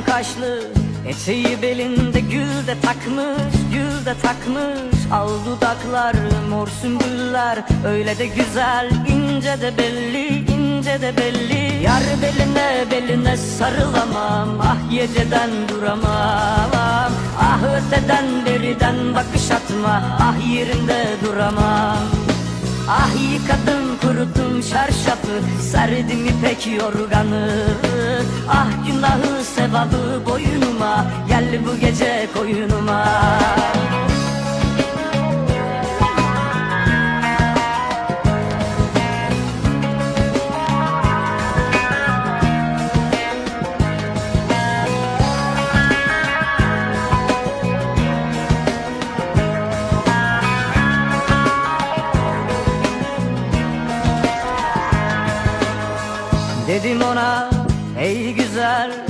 Yakan kaşlı eteği belinde gül de takmış Gül de takmış. Al dudaklar mor sümbüller Öyle de güzel ince de belli ince de belli. Yar beline beline sarılamam Ah geceden duramam. Ah öteden beriden bakış atma Ah yerinde duramam. Ah yıkadım kurutum şarşafı Serdim ipek yorganı günahı sevabı boynuma Gel bu gece koyunuma. Dedim ona ey güzel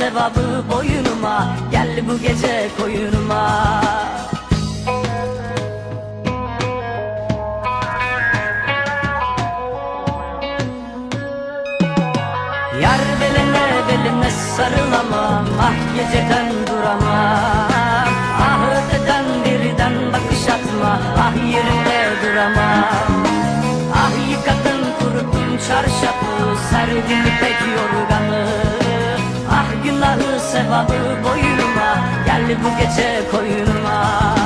sevabı boynuma. Gel bu gece koyunuma. Yar beline beline sarılamam Ah geceden duramam Ah öteden birden bakış atma Ah yerinde duramam Ah yıkadım kuruttum çarşafı Ah günahı sevabı boynuma Gel bu gece koyunuma